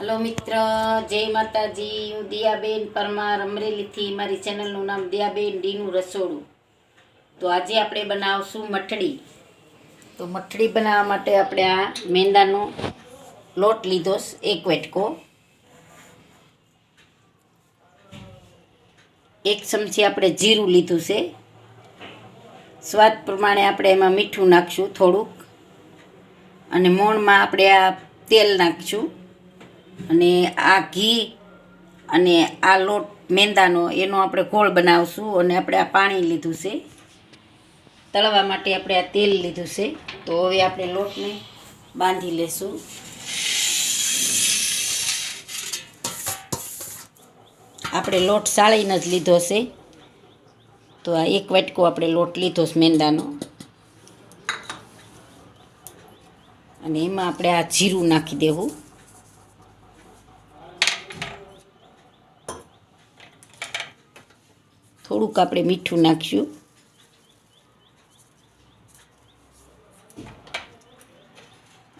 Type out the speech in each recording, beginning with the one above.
Hello મિત્ર, જય માતાજી. હું દિયાબેન પરમાર અમરેલીથી. મારી ચેનલનું નામ દિયાબેન ડીનું રસોડું. તો આજે આપણે બનાવશું મઠડી. તો મઠડી બનાવવા માટે આપણે આ મેંદાનો લોટ લીધો એક વેટકો. એક ચમચી આપણે જીરું લીધું છે. સ્વાદ પ્રમાણે આપણે એમાં મીઠું નાખશું થોડુંક. અને મોણમાં આપણે આ તેલ નાખશું અને આ ઘી અને આ લોટ મેંદાનો એનો આપણે ગોળ બનાવશું અને આપણે આ પાણી લીધું છે. તળવા માટે આપણે આ તેલ લીધું છે. તો હવે આપણે લોટને બાંધી લેશું. આપણે લોટ સાળીને જ લીધો છે. તો આ એક વાટકો આપણે લોટ લીધો છે મેંદાનો. અને એમાં આપણે આ જીરું નાખી દેવું. થોડુંક આપણે મીઠું નાખ્યું.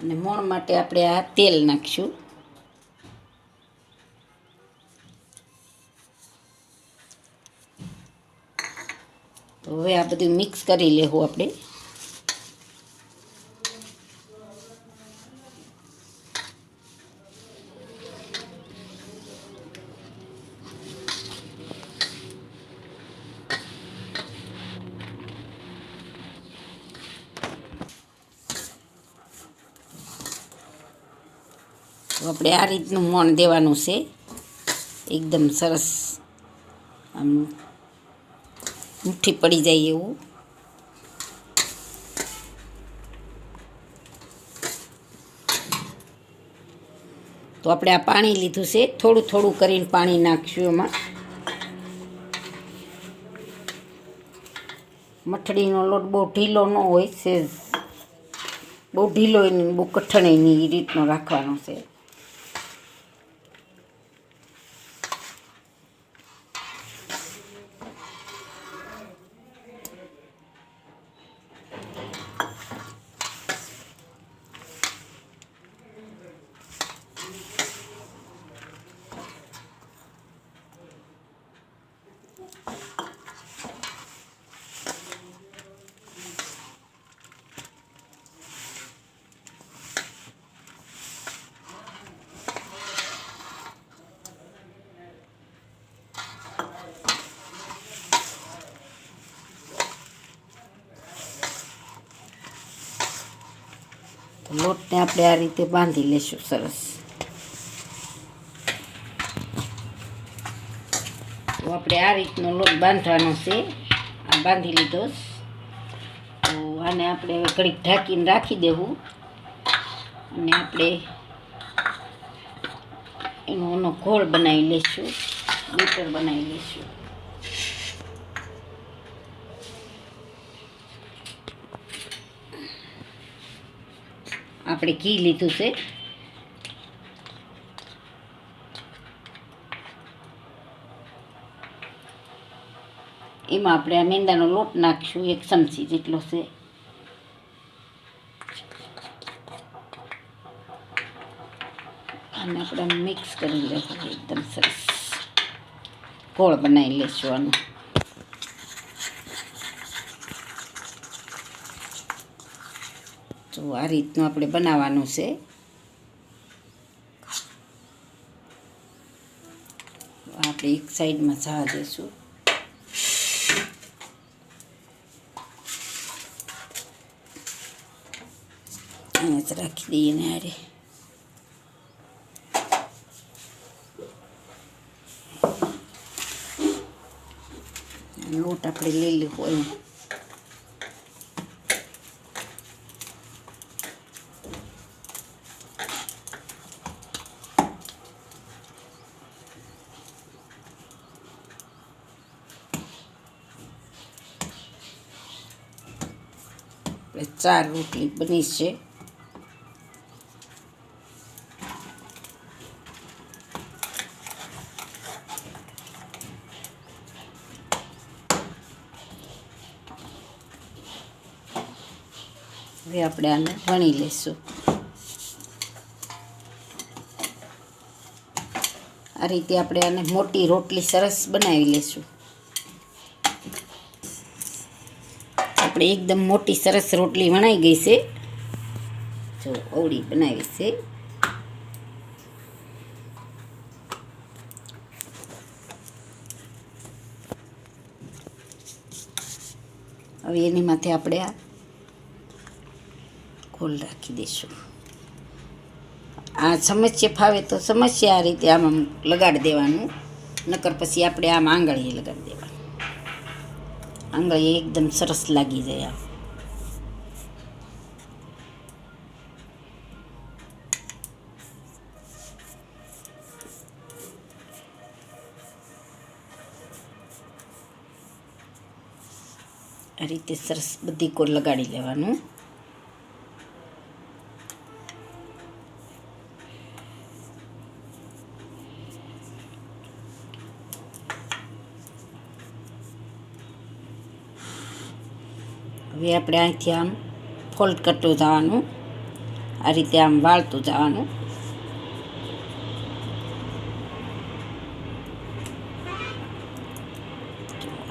અને મોણ માટે આપણે આ તેલ નાખશું. તો હવે આ બધું મિક્સ કરી લેવું આપણે. આપણે આ રીતનું મોણ દેવાનું છે. એકદમ સરસ આમ મુઠ્ઠી પડી જાય એવું. તો આપણે આ પાણી લીધું છે. થોડું થોડું કરીને પાણી નાખશું એમાં. મઠડીનો લોટ બહુ ઢીલો ન હોય, છે. બહુ ઢીલો બહુ કઠણ એની રીતનો રાખવાનો છે. લોટને આપણે આ રીતે બાંધી લેશું સરસ. તો આપણે આ રીતનો લોટ બાંધવાનો છે. આ બાંધી લીધો તો આને આપણે હવે ઘડીક ઢાંકીને રાખી દેવું. અને આપણે એનો એનો ઘોળ બનાવી લઈશું બેટર બનાવી લઈશું આપણે ઘી લીધું છે. એમાં આપણે આ મેંદાનો લોટ નાખશું, એક ચમચી જેટલો છે. અને આપણે મિક્સ કરી લેવું એકદમ સરસ. ગોળ બનાવી લેશું આનું. તો આ રીતનું આપણે બનાવવાનું છે. આપણે એક સાઈડમાં ચા દઈશું. જ રાખી દઈએ ને આરે લોટ આપણે લઈ લેવો આપણે ચાર રોટલી બની છે. હવે આપણે આને વણી લઈશું. આ રીતે આપણે આને મોટી રોટલી સરસ બનાવી લેશું આપણે એકદમ મોટી સરસ રોટલી વણાઈ ગઈ છે. જો અવળી બનાવી છે. હવે એની માથે આપણે આ ગોલ રાખી દઈશું. આ સમસ્યા ફાવે તો સમસ્યા આ રીતે આમ લગાડી દેવાનું. નકર પછી આપણે આમ આંગળીએ લગાડી દેવાનું. આંગળીએ એકદમ સરસ લાગી જાય આમ આ રીતે સરસ બધી કોર લગાડી લેવાનું હવે આપણે અહીંથી આમ ફોલ્ડ કરતું જવાનું. આ રીતે આમ વાળતું જવાનું.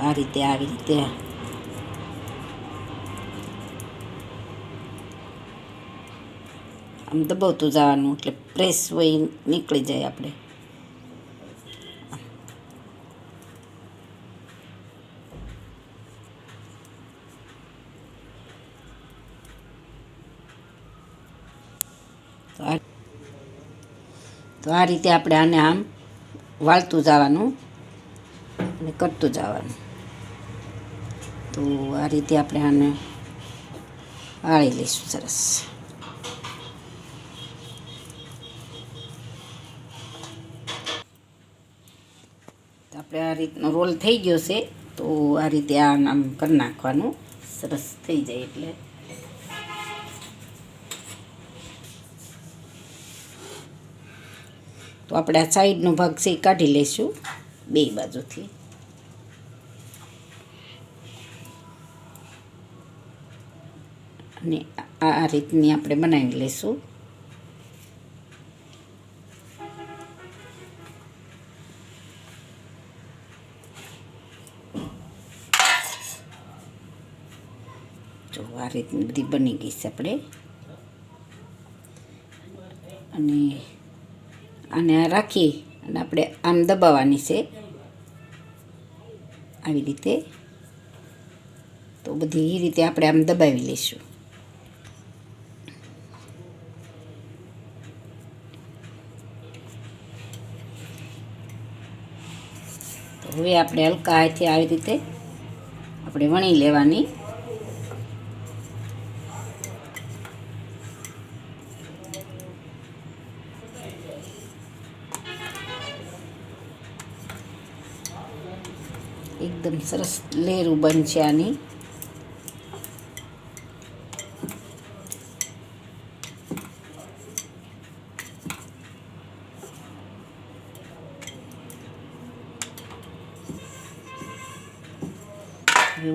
આ રીતે આવી રીતે. આમ દબાવતું જવાનું, એટલે પ્રેસ હોય નીકળી જાય આપણે. તો આ રીતે આપણે આને આમ વાળતું જવાનું અને કરતું જવાનું. તો આ રીતે આપણે આને વાળી લઈશું સરસ. આપણે આ રીતનો રોલ થઈ ગયો છે, તો આ રીતે આ આમ કરી નાખવાનું. સરસ થઈ જાય એટલે. તો આપણે આ સાઈડનો ભાગ છે એ કાઢી લઈશું બે બાજુથી. અને આ રીતની આપણે બનાવી લઈશું. જો આ રીતની બધી બની ગઈ છે આપણે. અને આને આ રાખી અને આપણે આમ દબાવવાની છે. આવી રીતે. તો બધી એ રીતે આપણે આમ દબાવી લઈશું. હવે આપણે હલકા હાથે આવી રીતે આપણે વણી લેવાની. એકદમ સરસ લેરું બનશે આની.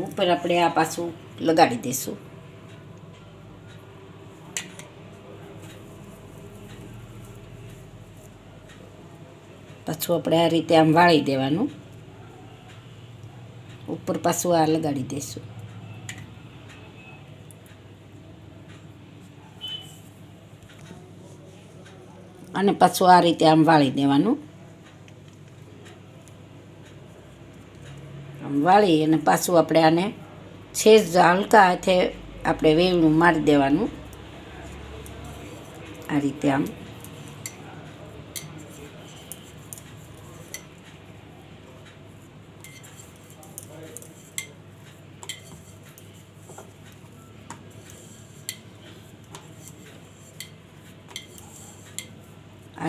ઉપર આપણે આ પાછું લગાડી દઈશું. પાછું આપણે આ રીતે આમ વાળી દેવાનું. ઉપર પાછું આ લગાડી દઈશું અને પાછું આ રીતે આમ વાળી દેવાનું આમ વાળી અને પાછું આપણે આને છેજ હલકા હાથે આપણે વેવણું મારી દેવાનું આ રીતે આમ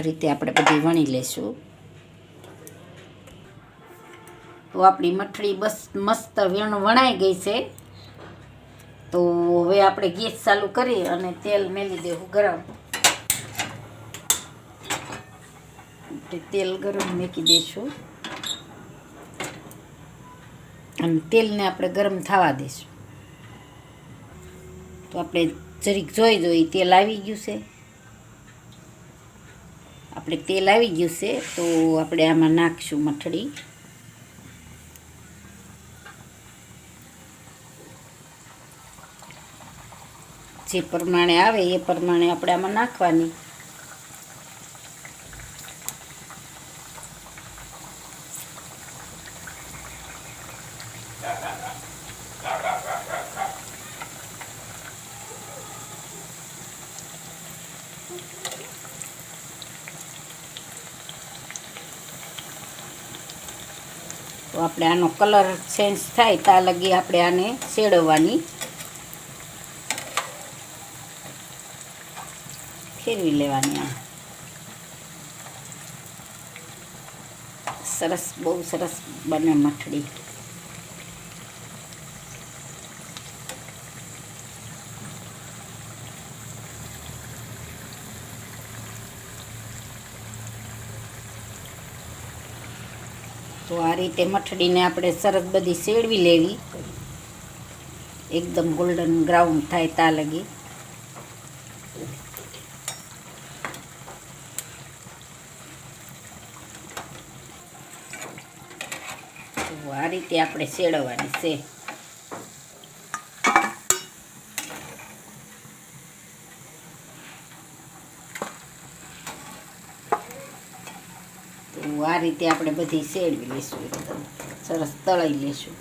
રીતે આપણે બધી વણી લેશું. તો આપણી મઠડી બસ મસ્ત વેણ વણાઈ ગઈ છે. તો હવે આપણે ગેસ ચાલુ કરી અને તેલ મેલી દેવું ગરમ. તેલ ગરમ મૂકી દઈશું અને તેલને આપણે ગરમ થવા દઈશું તો આપણે જરીક જોઈ જોઈ તેલ આવી ગયું છે. આપણે તેલ આવી ગયું છે, તો આપણે આમાં નાખશું મઠડી જે પ્રમાણે આવે એ પ્રમાણે આપણે આમાં નાખવાની. તો આપણે આનો કલર ચેન્જ થાય ત્યાં લગી આપણે આને શેડવવાની ફેરવી લેવાની આમ સરસ, બહુ સરસ બને મઠડી. તો આ રીતે મઠડીને આપણે સરસ બધી શેડવી લેવી. એકદમ ગોલ્ડન બ્રાઉન થાય તા લગી. આ રીતે આપણે શેળવવાની છે તો આ રીતે આપણે બધી શેડવી લઈશું એકદમ સરસ તળાઈ લઈશું.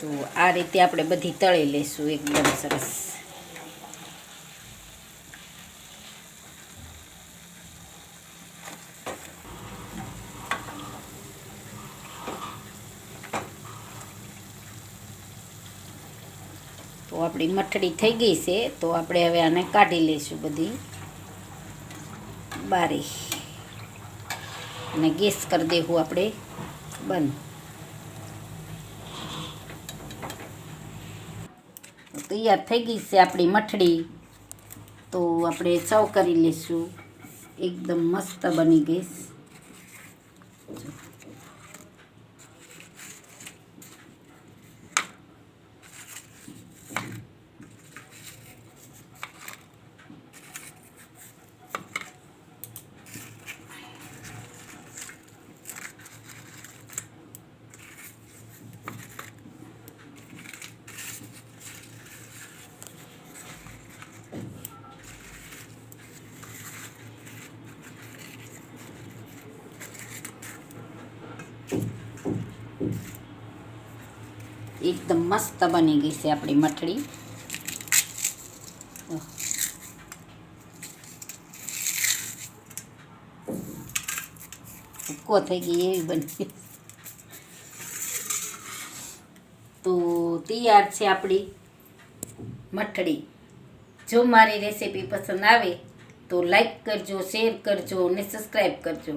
તો આ રીતે આપણે બધી તળી લઈશું એકદમ સરસ. તો આપણી મઠડી થઈ ગઈ છે, તો આપણે હવે આને કાઢી લઈશું બધી. બારી. અને ગેસ કરી દેવું આપણે. બંધ. તૈયાર થઈ ગઈ છે આપણી મઠડી તો આપણે સર્વ કરી લઈશું. એકદમ મસ્ત બની ગઈ છે. એકદમ મસ્ત બની ગઈ છે આપણી મઠડી ભૂકો થઈ ગઈ એવી બની તો તૈયાર છે આપણી મઠડી જો મારી રેસીપી પસંદ આવે તો લાઈક કરજો, શેર કરજો અને સબસ્ક્રાઈબ કરજો.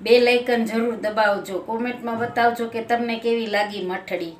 બે લાઇકન જરૂર દબાવજો. કોમેન્ટમાં બતાવજો કે તમને કેવી લાગી મઠડી